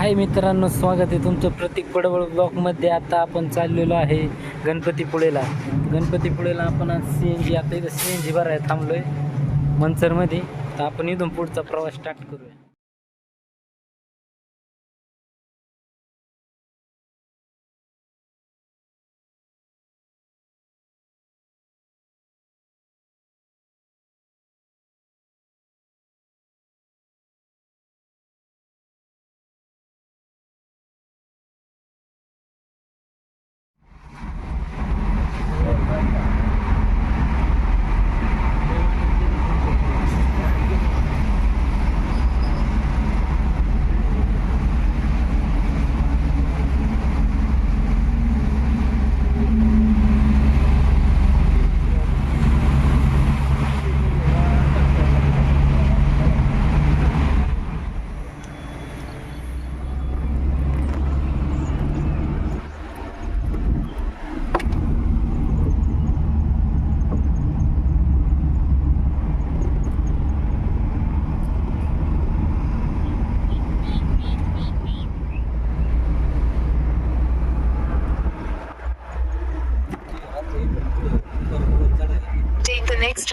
हाय मित्रांनो स्वागत आहे तुमचं प्रतीक पडवळ ब्लॉकमध्ये आता आपण चाललेलो आहे गणपतीपुळेला गणपतीपुळेला आपण आज सी एन जी आता इथं सी एन जी भरायला थांबलो आहे मनसरमध्ये तर आपण इथून पुढचा प्रवास स्टार्ट करूया.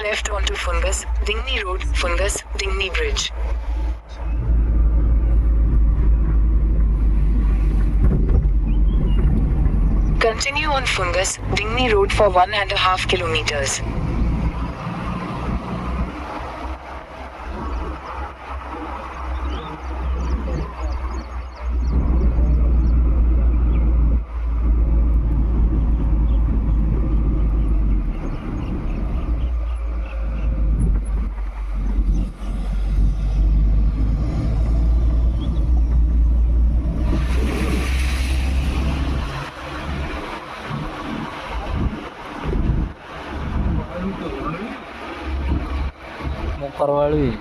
Left onto Fungus, Dingni Road, Fungus, Dingni Bridge. Continue on Fungus, Dingni Road for one and a half kilometers. मोकरवाळू. आहे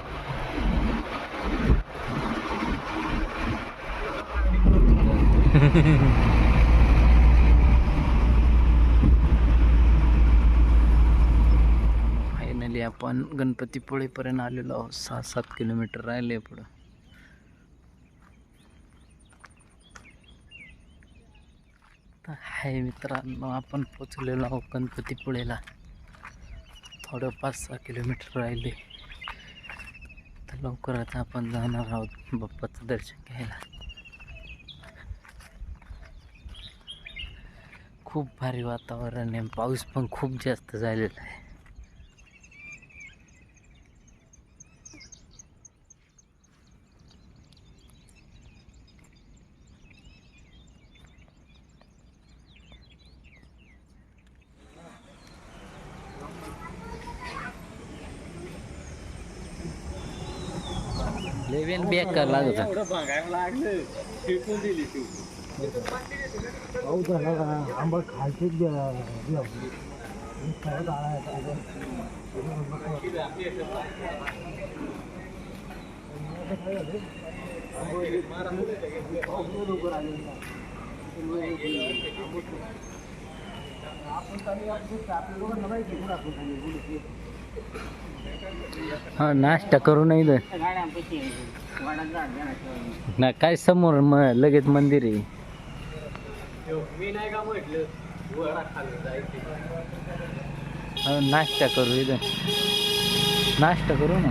फायनली आपण गणपतीपुळेपर्यंत आलेलो आहोत. सहा सात किलोमीटर राहिले पुढं. तर हाय मित्रांनो आपण पोचलेलो आहोत गणपतीपुळेला. थोडं पाच सहा किलोमीटर राहिले. तर लवकरच आपण जाणार आहोत बाप्पाचं दर्शन घ्यायला. खूप भारी वातावरण आहे. पाऊस पण खूप जास्त झालेला आहे. लेवेन बॅग का लागत पाऊस झाला का आंबा खायचे हा नाश्ता करू नाही ना काय समोर मग लगेच मंदिर आहे. मी नाश्ता करू इथं. नाश्ता करू ना.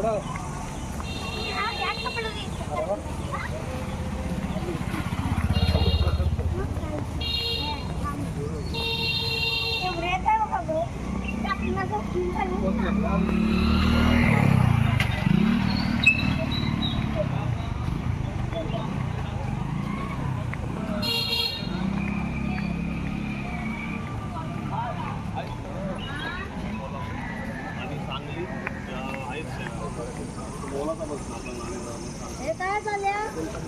decorado.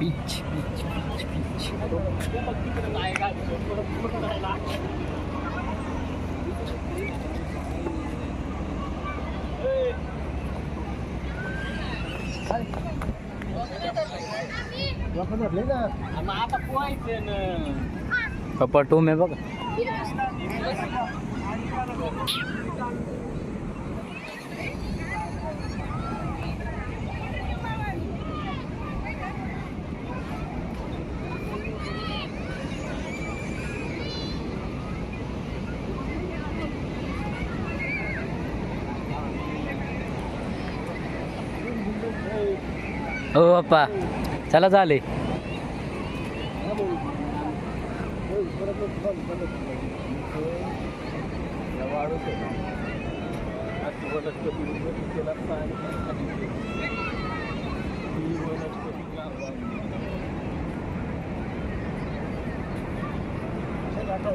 Beach beach beach beach पप्पा टोम आहे बघा हो पप्पा चला झाले.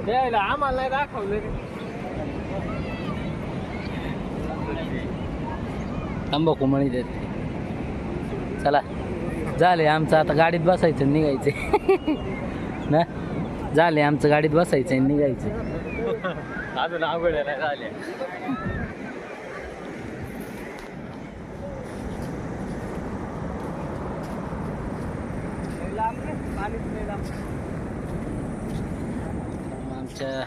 द्यायला आम्हाला नाही दाखवलं रे. तंबाखू मणी देते. चला. झाले आमचं आता गाडीत बसायचं निघायचं. ना? झाले आमचं गाडीत बसायचं आणि निघायचं. अजून नाही झाले आमच्या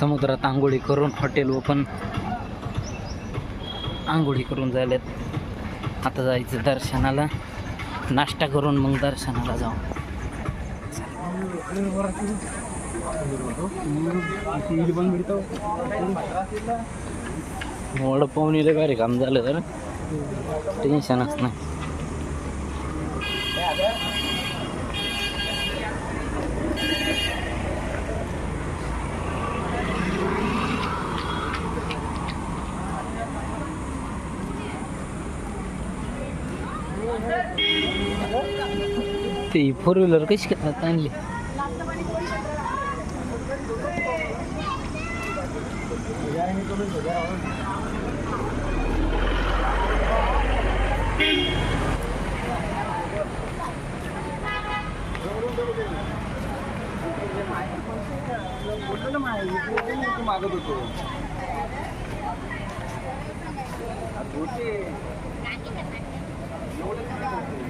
समुद्रात आंघोळी करून हॉटेल ओपन आंघोळी करून झाल्यात. आता जायचं दर्शनाला. नाश्ता करून मग दर्शनाला जाऊ. वड पाहुणीला काय काम झालं तर टेन्शनच नाही. ते फोर व्हीलर कशी आणली मागत होतो एवढं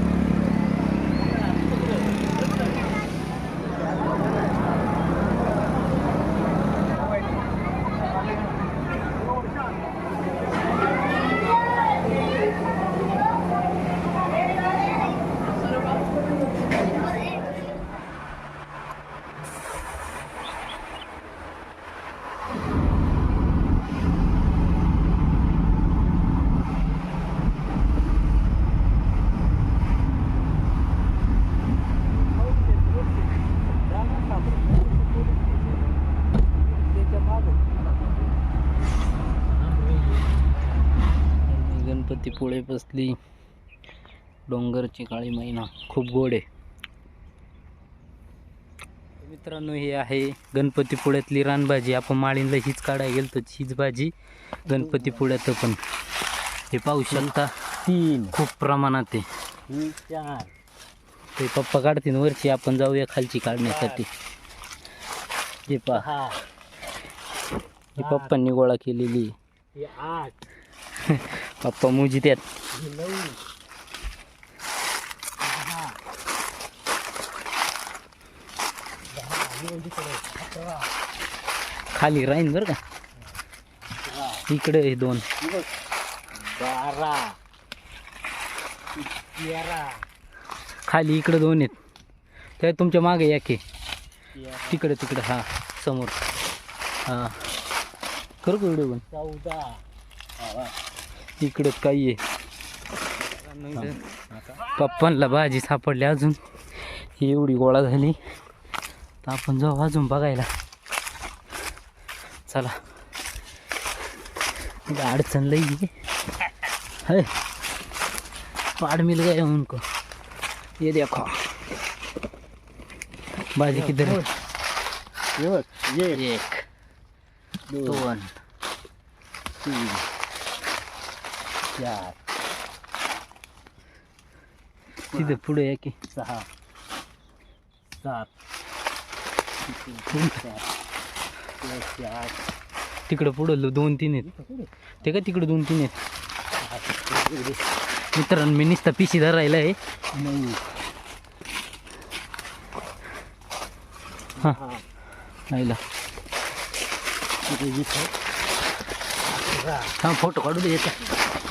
गणपतीपुळे बसली. डोंगरची काळी मैना खूप गोड आहे. मित्रांनो ही आहे गणपतीपुळ्यातली रानभाजी. आपण माळींला हीच काढायला गेलो तर हीच भाजी. गणपतीपुळ्यात पण. हे पाहू शकता तीन. खूप प्रमाणात आहे. चार. ते पप्पा काढतील वरची आपण जाऊया खालची काढण्यासाठी. हे पहा. हा. पप्पांनी गोळा केलेली. आठ. पप्पा मुजी त्यात खाली राहीन बरं का? इकडे हे दोन. बारा तेरा खाली इकडे दोन आहेत. त्या तुमच्या मागे या की तिकडे तिकडे हा समोर. हां. करू का व्हिडिओ पण? चौदा इकडे काही आहे. पप्पांना भाजी सापडली अजून. एवढी गोळा झाली. तर आपण जाऊ अजून बघायला. चला. अडचण लई. है पाड मिल गए उनको? ये देखो. भाजी किधर है एक. दोन. तीन. चार तिथे पुढे या की सहा. सात. चार तिकडे पुढं दोन तीन आहेत. ते का तिकडे दोन तीन आहेत? मित्रांनो मी नुसता पिशी धरायला आहे. हा. हा. आईला तिथे इथं. अकरा हा फोटो काढू दे नाही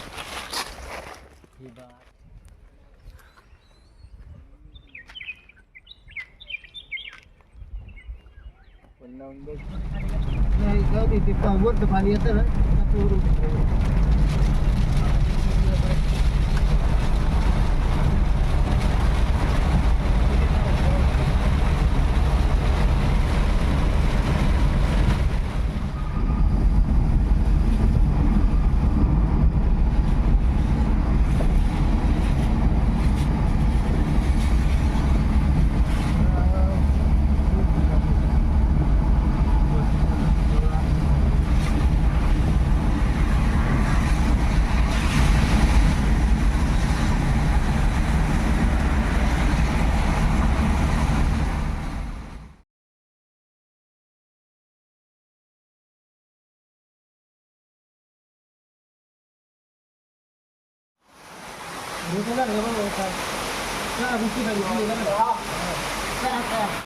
जाऊ दे ते पा- वरचं पाणी येतं ना 那你慢慢开那你记得你自己慢慢开啊慢开